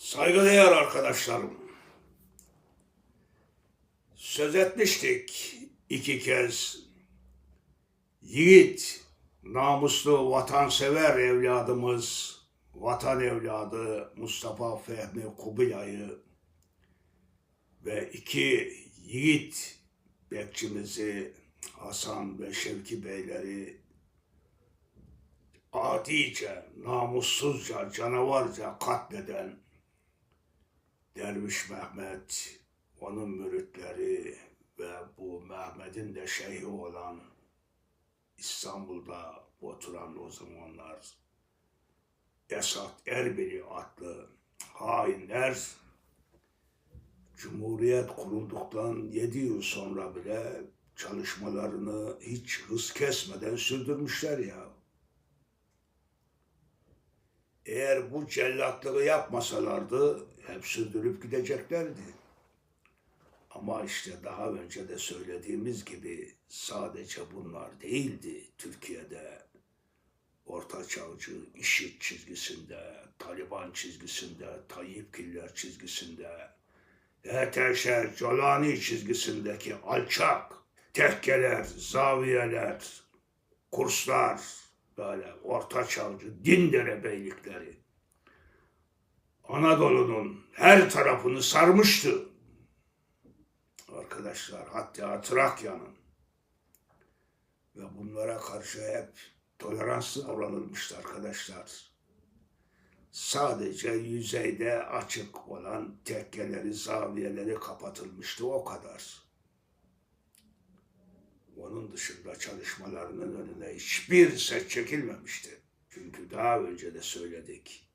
Saygıdeğer arkadaşlarım. Söz etmiştik iki kez. Yiğit, namuslu, vatansever evladımız, vatan evladı Mustafa Fehmi Kubilay'ı ve iki yiğit bekçimizi Hasan ve Şevki Beyleri adice, namussuzca, canavarca katleden Derviş Mehmet, onun müritleri ve bu Mehmet'in de şeyhi olan İstanbul'da oturan o zamanlar Esat Erbili adlı hainler Cumhuriyet kurulduktan yedi yıl sonra bile çalışmalarını hiç hız kesmeden sürdürmüşler ya. Eğer bu cellatlığı yapmasalardı hep sürdürüp gideceklerdi. Ama işte daha önce de söylediğimiz gibi sadece bunlar değildi Türkiye'de. Orta Çağcı, IŞİD çizgisinde, Taliban çizgisinde, Tayyip Killer çizgisinde, HTŞ, Colani çizgisindeki alçak, tekkeler, zaviyeler, kurslar, böyle orta çağcı din derebeylikleri Anadolu'nun her tarafını sarmıştı. Arkadaşlar hatta Trakya'nın ve bunlara karşı hep toleranslı davranılmıştı arkadaşlar. Sadece yüzeyde açık olan tekkeleri, zaviyeleri kapatılmıştı o kadar. Onun dışında çalışmalarının önüne hiçbir set çekilmemişti. Çünkü daha önce de söyledik.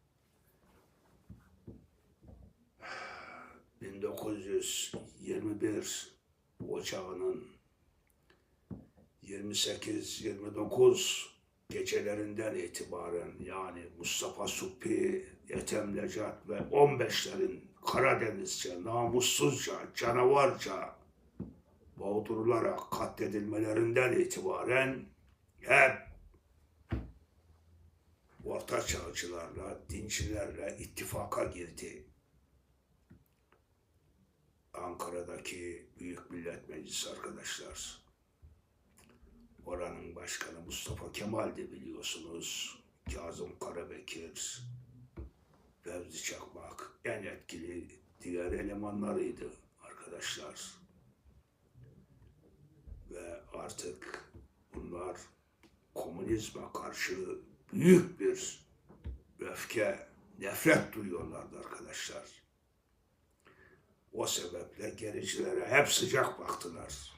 1921 Ocağı'nın 28-29 gecelerinden itibaren yani Mustafa Suppi, Ethem Necat ve 15'lerin Karadenizce, namussuzca, canavarca boğdurularak katledilmelerinden itibaren hep Orta Çağcılarla, dincilerle ittifaka girdi. Ankara'daki Büyük Millet Meclisi arkadaşlar. Oranın başkanı Mustafa Kemal'di biliyorsunuz. Kazım Karabekir, Fevzi Çakmak en etkili diğer elemanlarıydı arkadaşlar. Ve artık bunlar komünizme karşı büyük bir öfke, nefret duyuyorlardı arkadaşlar. O sebeple gericilere hep sıcak baktılar.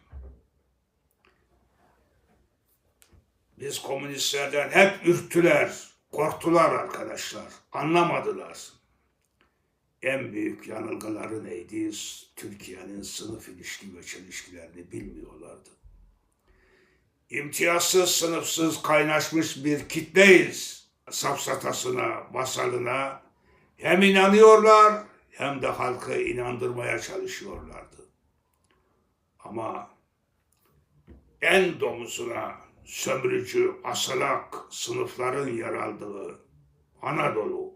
Biz komünistlerden hep ürktüler, korktular arkadaşlar, anlamadılar. En büyük yanılgıları neydi? Türkiye'nin sınıf ilişki ve çelişkilerini bilmiyorlardı. İmtiyazsız, sınıfsız kaynaşmış bir kitleyiz. Safsatasına, masalına hem inanıyorlar hem de halkı inandırmaya çalışıyorlardı. Ama en domuzuna sömürücü, asalak sınıfların yer aldığı Anadolu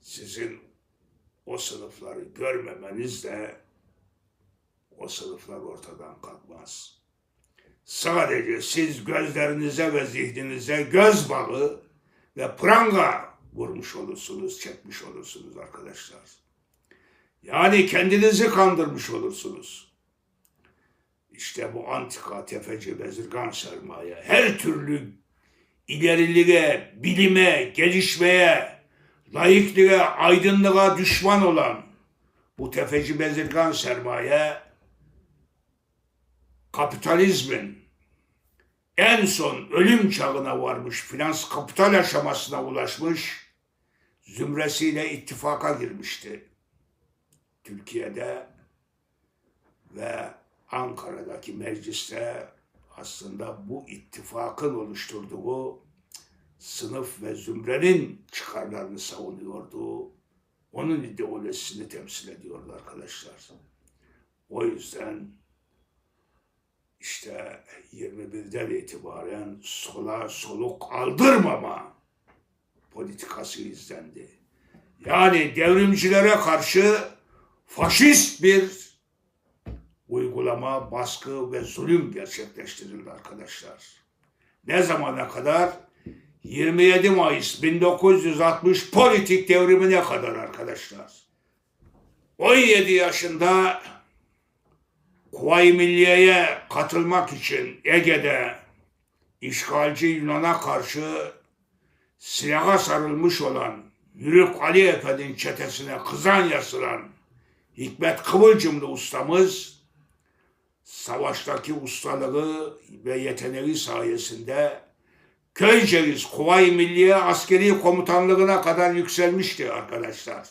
sizin o sınıfları görmemeniz de o sınıflar ortadan kalkmaz. Sadece siz gözlerinize ve zihninize göz bağı ve pranga vurmuş olursunuz, çekmiş olursunuz arkadaşlar. Yani kendinizi kandırmış olursunuz. İşte bu antika tefeci bezirgan sermaye her türlü ileriliğe, bilime, gelişmeye, layıklığa, aydınlığa düşman olan bu tefeci bezirgan sermaye kapitalizmin en son ölüm çağına varmış, finans kapital aşamasına ulaşmış, zümresiyle ittifaka girmişti. Türkiye'de ve Ankara'daki mecliste aslında bu ittifakın oluşturduğu sınıf ve zümrenin çıkarlarını savunuyordu. Onun ideolojisini temsil ediyordu arkadaşlar. O yüzden işte 21'den itibaren sola soluk aldırmama politikası izlendi. Yani devrimcilere karşı faşist bir uygulama, baskı ve zulüm gerçekleştirildi arkadaşlar. Ne zamana kadar? 27 Mayıs 1960 politik devrimine kadar arkadaşlar. 17 yaşında Kuvayi Milliye'ye katılmak için Ege'de işgalci Yunan'a karşı silaha sarılmış olan Yürük Ali Efe'nin çetesine kızan yasılan Hikmet Kıvılcımlı ustamız savaştaki ustalığı ve yeteneği sayesinde Köyceğiz Kuvayi Milliye askeri komutanlığına kadar yükselmişti arkadaşlar.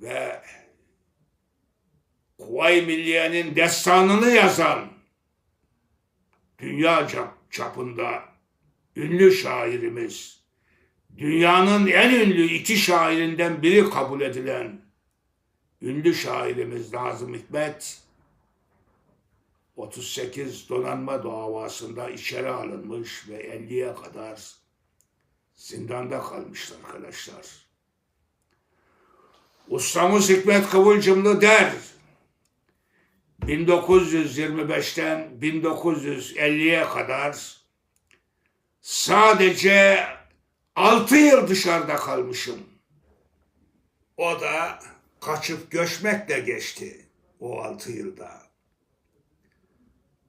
Ve Kuvayi Milliye'nin destanını yazan dünya çap- çapında ünlü şairimiz, dünyanın en ünlü iki şairinden biri kabul edilen ünlü şairimiz Nazım Hikmet 38 donanma davasında içeri alınmış ve 50'ye kadar zindanda kalmıştı arkadaşlar. Ustamız Hikmet Kıvılcımlı der, 1925'ten 1950'ye kadar sadece 6 yıl dışarıda kalmışım. O da kaçıp göçmekle geçti o 6 yılda.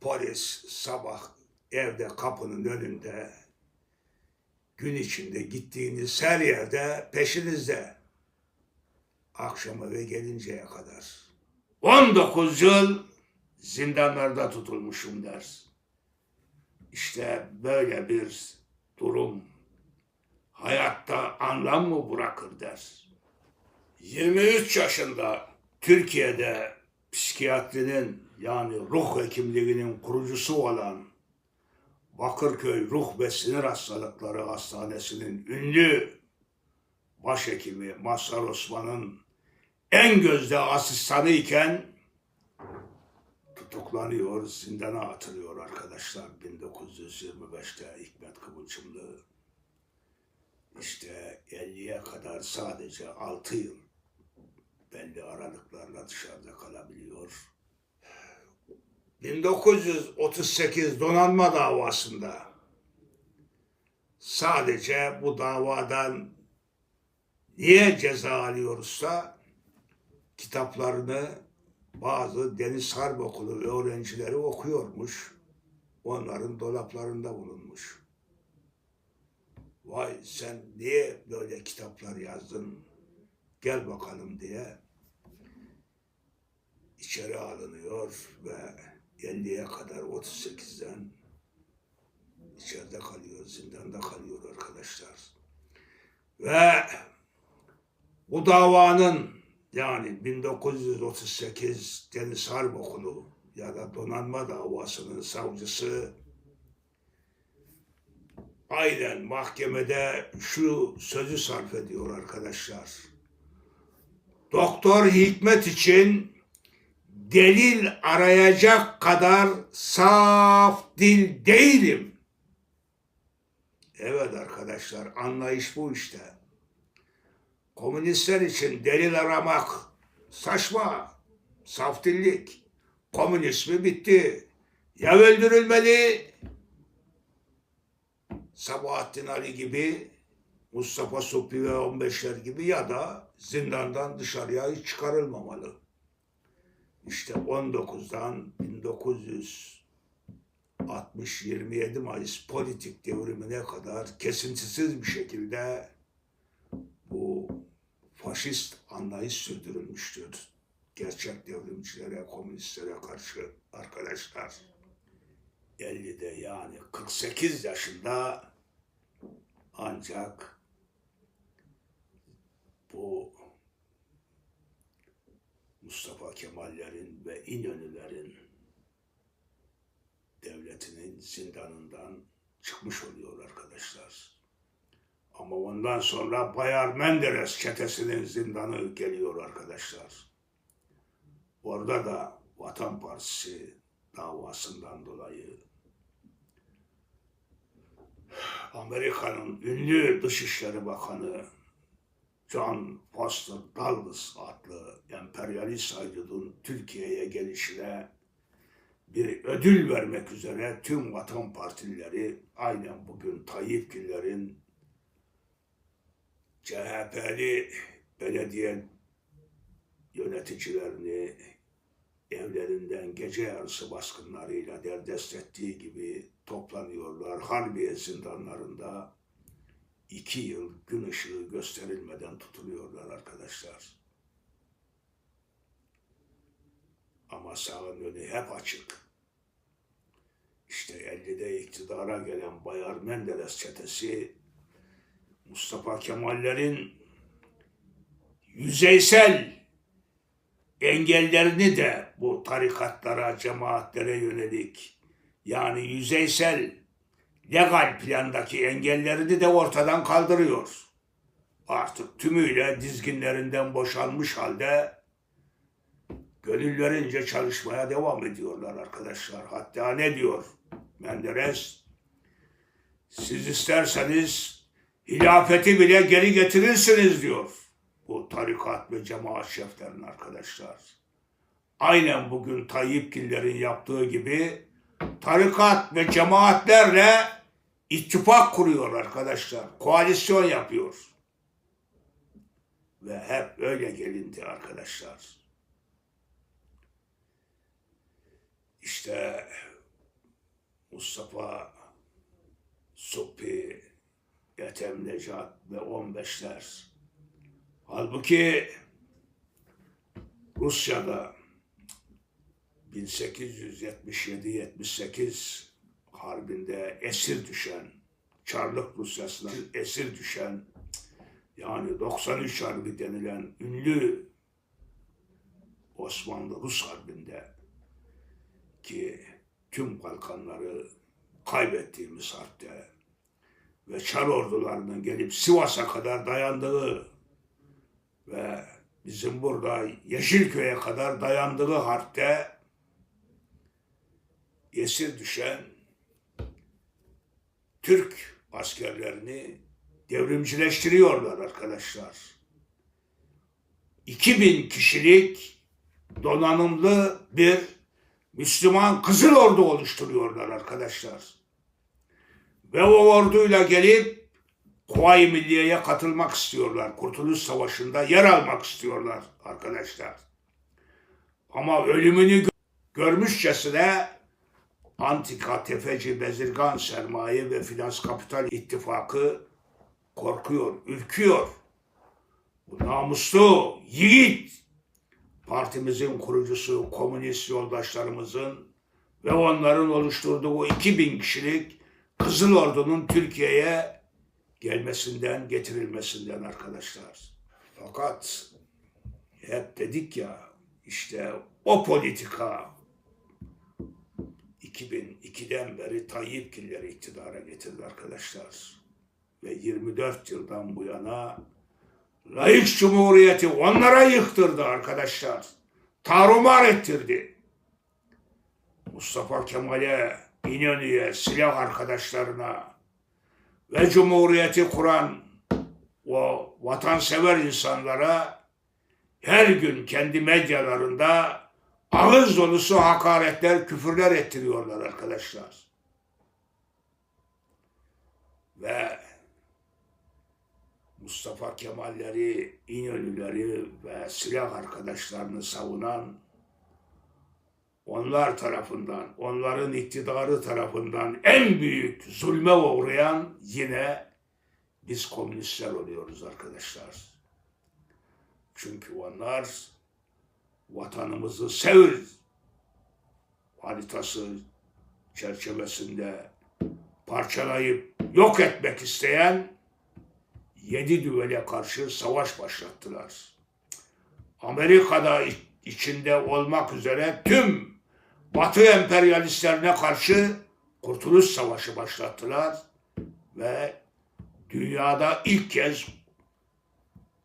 Polis sabah evde kapının önünde gün içinde gittiğiniz her yerde peşinizde. Akşam eve gelinceye kadar. 19 yıl zindanlarda tutulmuşum der. İşte böyle bir durum hayatta anlam mı bırakır der. 23 yaşında Türkiye'de psikiyatrinin yani ruh hekimliğinin kurucusu olan Bakırköy Ruh ve Sinir Hastalıkları Hastanesi'nin ünlü başhekimi Mazhar Osman'ın en gözde asistanı iken tutuklanıyor, zindana atılıyor arkadaşlar 1925'te Hikmet Kıvılcımlı. İşte 50'ye kadar sadece 6 yıl belli aralıklarla dışarıda kalabiliyor. 1938 donanma davasında sadece bu davadan niye ceza alıyoruzsa kitaplarını bazı Deniz Harp Okulu öğrencileri okuyormuş. Onların dolaplarında bulunmuş. Vay sen niye böyle kitaplar yazdın? Gel bakalım diye içeri alınıyor ve 50'ye kadar 38'den içeride kalıyor, zindanda kalıyor arkadaşlar. Ve bu davanın yani 1938 Deniz Harp Okulu ya da donanma davasının savcısı aynen mahkemede şu sözü sarf ediyor arkadaşlar. Doktor Hikmet için delil arayacak kadar saf dil değilim. Evet arkadaşlar anlayış bu işte. Komünistler için delil aramak saçma, saf dillik. Komünizmi bitti. Ya öldürülmeli Sabahattin Ali gibi, Mustafa Suphi ve 15'ler gibi ya da zindandan dışarıya çıkarılmamalı. İşte 19'dan 1960 27 Mayıs politik devrimine kadar kesintisiz bir şekilde bu faşist anlayış sürdürülmüştür. Gerçek devrimcilere, komünistlere karşı arkadaşlar. 50'de yani 48 yaşında ancak bu Mustafa Kemallerin ve İnönülerin devletinin zindanından çıkmış oluyor arkadaşlar. Ama ondan sonra Bayar Menderes çetesinin zindanı geliyor arkadaşlar. Orada da Vatan Partisi davasından dolayı Amerika'nın ünlü Dışişleri Bakanı John Foster Dulles adlı emperyalist aydının Türkiye'ye gelişine bir ödül vermek üzere tüm vatan partileri aynen bugün Tayyipgillerin CHP'li belediye yöneticilerini evlerinden gece yarısı baskınlarıyla derdest ettiği gibi toplanıyorlar. Harbiye zindanlarında iki yıl gün ışığı gösterilmeden tutuluyorlar arkadaşlar. Ama sağın önü hep açık. İşte 50'de iktidara gelen Bayar Menderes çetesi Mustafa Kemallerin yüzeysel engellerini de bu tarikatlara, cemaatlere yönelik yani yüzeysel legal plandaki engellerini de ortadan kaldırıyor. Artık tümüyle dizginlerinden boşalmış halde gönüllerince çalışmaya devam ediyorlar arkadaşlar. Hatta ne diyor Menderes? Siz isterseniz hilafeti bile geri getirirsiniz diyor. Bu tarikat ve cemaat şeflerinin arkadaşlar. Aynen bugün Tayyipgillerin yaptığı gibi tarikat ve cemaatlerle ittifak kuruyor arkadaşlar. Koalisyon yapıyor. Ve hep öyle gelindi arkadaşlar. İşte Mustafa Suppi, Ethem Necat ve 15'ler. Halbuki Rusya'da 1877-78 harbinde esir düşen, Çarlık Rusyası'na esir düşen, yani 93 Harbi denilen ünlü Osmanlı-Rus Harbi'nde ki tüm Balkanları kaybettiğimiz harpte ve Çar ordularının gelip Sivas'a kadar dayandığı ve bizim burada Yeşilköy'e kadar dayandığı harpte esir düşen Türk askerlerini devrimcileştiriyorlar arkadaşlar. 2000 kişilik donanımlı bir Müslüman Kızıl Ordu oluşturuyorlar arkadaşlar. Ve o orduyla gelip Kuvayi Milliye'ye katılmak istiyorlar. Kurtuluş Savaşı'nda yer almak istiyorlar arkadaşlar. Ama ölümünü gö- görmüşçesine antika, tefeci, bezirgan sermaye ve finans kapital ittifakı korkuyor, ürküyor. Bu namuslu, yiğit partimizin kurucusu, komünist yoldaşlarımızın ve onların oluşturduğu 2000 kişilik Kızıl Ordu'nun Türkiye'ye gelmesinden, getirilmesinden arkadaşlar. Fakat hep dedik ya işte o politika 2002'den beri Tayyipgilleri iktidara getirdi arkadaşlar. Ve 24 yıldan bu yana layık cumhuriyeti onlara yıktırdı arkadaşlar. Tarumar ettirdi. Mustafa Kemal'e, İnönü'ye, silah arkadaşlarına ve cumhuriyeti kuran o vatansever insanlara her gün kendi medyalarında ağız dolusu hakaretler, küfürler ettiriyorlar arkadaşlar. Ve Mustafa Kemalleri, İnönüleri ve silah arkadaşlarını savunan onlar tarafından, onların iktidarı tarafından en büyük zulme uğrayan yine biz komünistler oluyoruz arkadaşlar. Çünkü onlar vatanımızı sev haritası çerçevesinde parçalayıp yok etmek isteyen yedi düvele karşı savaş başlattılar. Amerika'da içinde olmak üzere tüm Batı emperyalistlerine karşı Kurtuluş Savaşı başlattılar ve dünyada ilk kez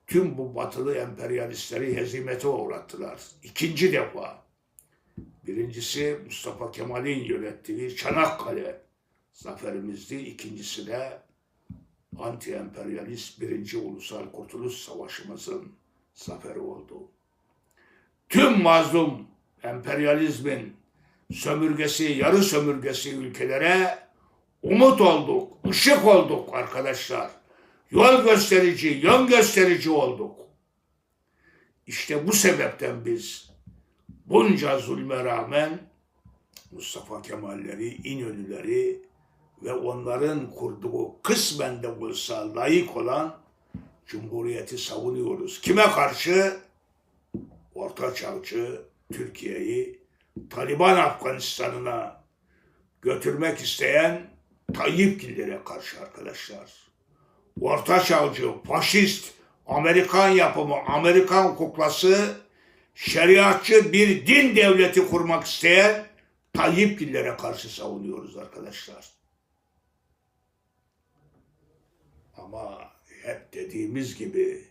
tüm bu batılı emperyalistleri hezimete uğrattılar. İkinci defa. Birincisi Mustafa Kemal'in yönettiği Çanakkale zaferimizdi. İkincisi de anti-emperyalist birinci ulusal kurtuluş savaşımızın zaferi oldu. Tüm mazlum emperyalizmin sömürgesi, yarı sömürgesi ülkelere umut olduk, ışık olduk arkadaşlar. Yol gösterici, yön gösterici olduk. İşte bu sebepten biz bunca zulme rağmen Mustafa Kemal'leri, İnönü'leri ve onların kurduğu kısmen de olsa layık olan Cumhuriyeti savunuyoruz. Kime karşı? Orta Çağcı Türkiye'yi Taliban Afganistan'ına götürmek isteyen Tayyipgillere karşı arkadaşlar. Orta Çağcı, faşist, Amerikan yapımı, Amerikan kuklası, şeriatçı bir din devleti kurmak isteyen Tayyipgillere karşı savunuyoruz arkadaşlar. Ama hep dediğimiz gibi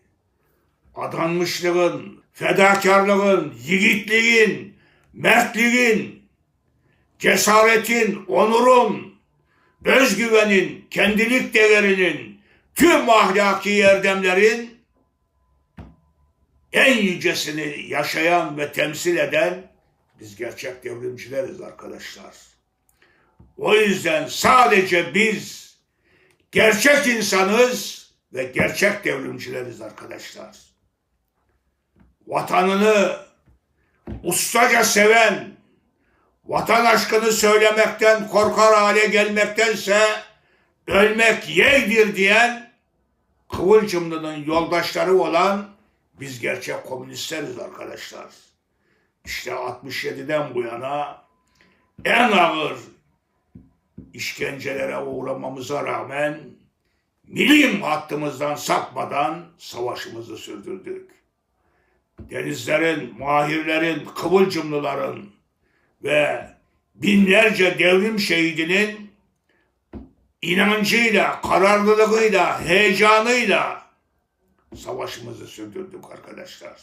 adanmışlığın, fedakarlığın, yiğitliğin, mertliğin, cesaretin, onurun, özgüvenin, kendilik değerinin, tüm ahlaki erdemlerin en yücesini yaşayan ve temsil eden biz gerçek devrimcileriz arkadaşlar. O yüzden sadece biz gerçek insanız ve gerçek devrimcileriz arkadaşlar. Vatanını ustaca seven, vatan aşkını söylemekten korkar hale gelmektense ölmek yeğdir diyen Kıvılcımlı'nın yoldaşları olan biz gerçek komünistleriz arkadaşlar. İşte 67'den bu yana en ağır işkencelere uğramamıza rağmen milim hattımızdan sapmadan savaşımızı sürdürdük. Denizlerin, mahirlerin, kıvılcımlıların ve binlerce devrim şehidinin inancıyla, kararlılığıyla, heyecanıyla savaşımızı sürdürdük arkadaşlar.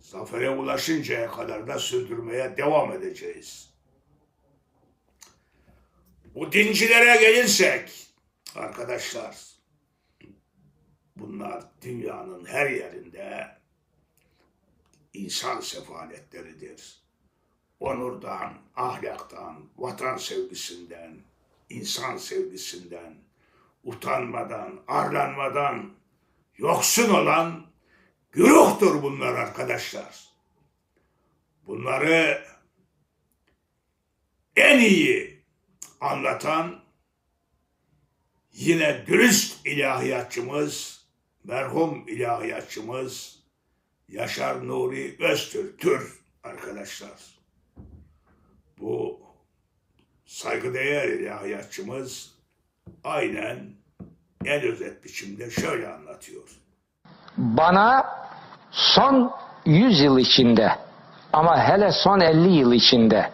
Zafere ulaşıncaya kadar da sürdürmeye devam edeceğiz. Bu dincilere gelirsek arkadaşlar bunlar dünyanın her yerinde insan sefaletleridir. Onurdan, ahlaktan, vatan sevgisinden, insan sevgisinden, utanmadan, arlanmadan yoksun olan güruhtur bunlar arkadaşlar. Bunları en iyi anlatan yine dürüst ilahiyatçımız, merhum ilahiyatçımız Yaşar Nuri Öztürk Tür arkadaşlar. Bu saygıdeğer ilahiyatçımız aynen en özet biçimde şöyle anlatıyor. bana son 100 yıl içinde ama hele son 50 yıl içinde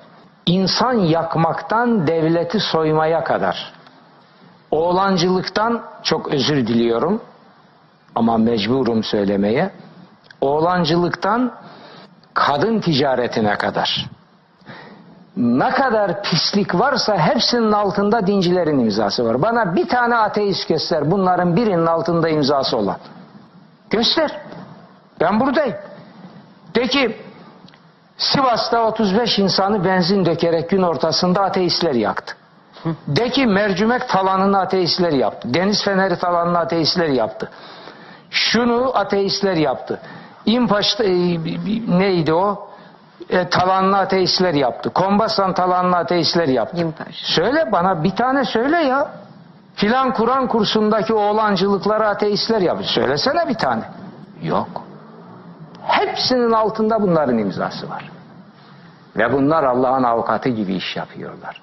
insan yakmaktan devleti soymaya kadar oğlancılıktan çok özür diliyorum ama mecburum söylemeye oğlancılıktan kadın ticaretine kadar ne kadar pislik varsa hepsinin altında dincilerin imzası var. Bana bir tane ateist göster bunların birinin altında imzası olan. Göster. Ben buradayım. De ki Sivas'ta 35 insanı benzin dökerek gün ortasında ateistler yaktı. De ki mercimek talanını ateistler yaptı. Deniz feneri talanını ateistler yaptı. Şunu ateistler yaptı. İmpaş'ta e, neydi o? E, talanlı ateistler yaptı. Kombasan talanlı ateistler yaptı. İmpaş. Söyle bana bir tane söyle ya. Filan Kur'an kursundaki oğlancılıkları ateistler yapıyor. Söylesene bir tane. Yok. Hepsinin altında bunların imzası var. Ve bunlar Allah'ın avukatı gibi iş yapıyorlar.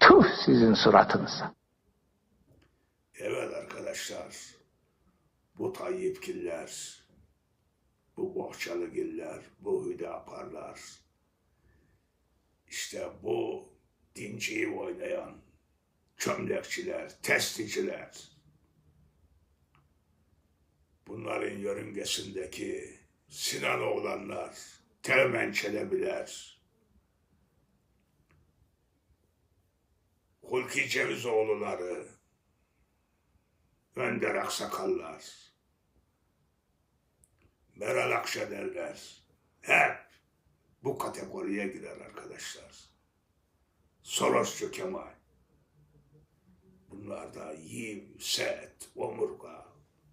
Tuh sizin suratınıza. Evet arkadaşlar, bu Tayyipgiller, bu Bohçalıgiller, bu Hüdaparlar, işte bu dinciyi oynayan çömlekçiler, testiciler, bunların yörüngesindeki Sinan oğlanlar, Teğmen Çelebiler, Hulki Cevizoğulları, Önder Aksakallar, Meral Akşenerler hep bu kategoriye girer arkadaşlar. Sorosçu Kemal. Bunlarda yiyim, set, omurga,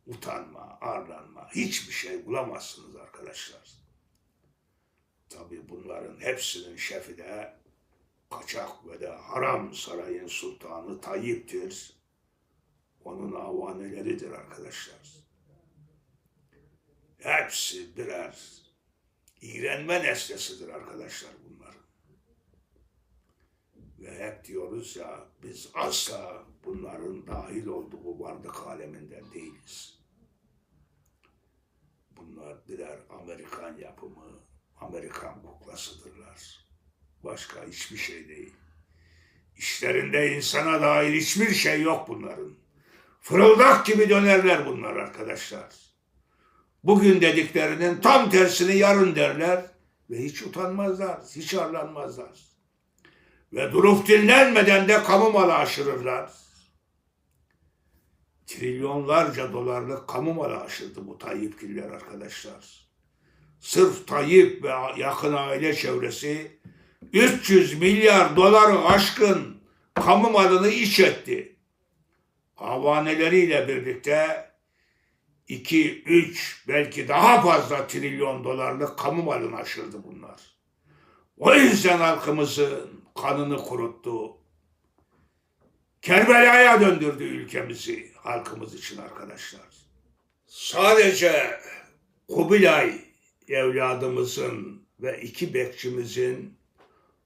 utanma, arlanma hiçbir şey bulamazsınız arkadaşlar. Tabii bunların hepsinin şefi de kaçak ve de haram sarayın sultanı Tayyip'tir. Onun avaneleridir arkadaşlar. Hepsi birer iğrenme nesnesidir arkadaşlar bunların. Ve hep diyoruz ya biz asla bunların dahil olduğu varlık aleminden değiliz. Bunlar birer Amerikan yapımı, Amerikan kuklasıdırlar. Başka hiçbir şey değil. İşlerinde insana dair hiçbir şey yok bunların. Fırıldak gibi dönerler bunlar arkadaşlar. Bugün dediklerinin tam tersini yarın derler ve hiç utanmazlar, hiç arlanmazlar. Ve durup dinlenmeden de kamu malı aşırırlar. Trilyonlarca dolarlık kamu malı aşırdı bu Tayyipgiller arkadaşlar. Sırf Tayyip ve yakın aile çevresi 300 milyar doları aşkın kamu malını iç etti. Havaneleriyle birlikte 2, 3 belki daha fazla trilyon dolarlık kamu malını aşırdı bunlar. O yüzden halkımızın kanını kuruttu. Kerbela'ya döndürdü ülkemizi halkımız için arkadaşlar. Sadece Kubilay evladımızın ve iki bekçimizin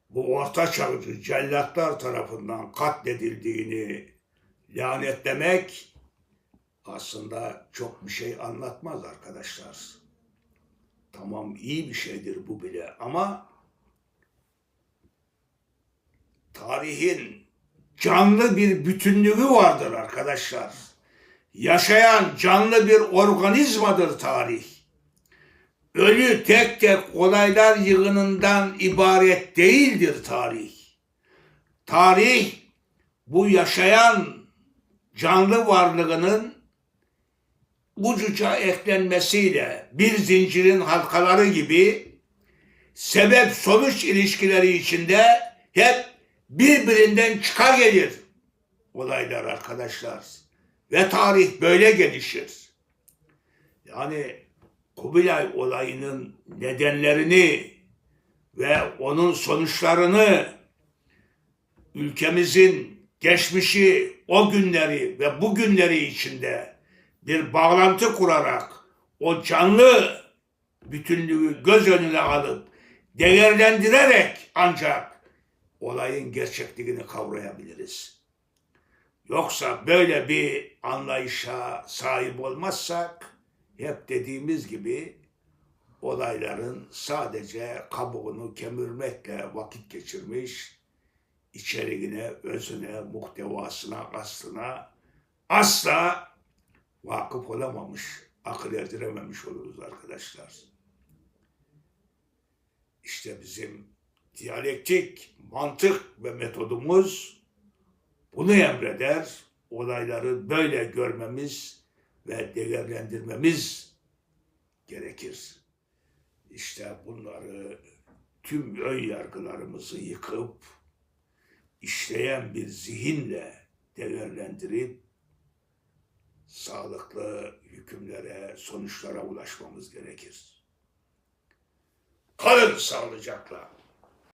bu orta çağcı cellatlar tarafından katledildiğini lanetlemek aslında çok bir şey anlatmaz arkadaşlar. Tamam iyi bir şeydir bu bile ama tarihin canlı bir bütünlüğü vardır arkadaşlar. Yaşayan canlı bir organizmadır tarih. Ölü tek tek olaylar yığınından ibaret değildir tarih. Tarih bu yaşayan canlı varlığının ucuca eklenmesiyle bir zincirin halkaları gibi sebep sonuç ilişkileri içinde hep birbirinden çıkar gelir olaylar arkadaşlar. Ve tarih böyle gelişir. Yani Kubilay olayının nedenlerini ve onun sonuçlarını ülkemizin geçmişi, o günleri ve bu günleri içinde bir bağlantı kurarak o canlı bütünlüğü göz önüne alıp değerlendirerek ancak olayın gerçekliğini kavrayabiliriz. Yoksa böyle bir anlayışa sahip olmazsak hep dediğimiz gibi olayların sadece kabuğunu kemirmekle vakit geçirmiş, içeriğine, özüne, muhtevasına, aslına asla vakıf olamamış, akıl erdirememiş oluruz arkadaşlar. İşte bizim diyalektik mantık ve metodumuz bunu emreder. Olayları böyle görmemiz ve değerlendirmemiz gerekir. İşte bunları tüm ön yargılarımızı yıkıp işleyen bir zihinle değerlendirip sağlıklı hükümlere, sonuçlara ulaşmamız gerekir. Kalın sağlıcakla.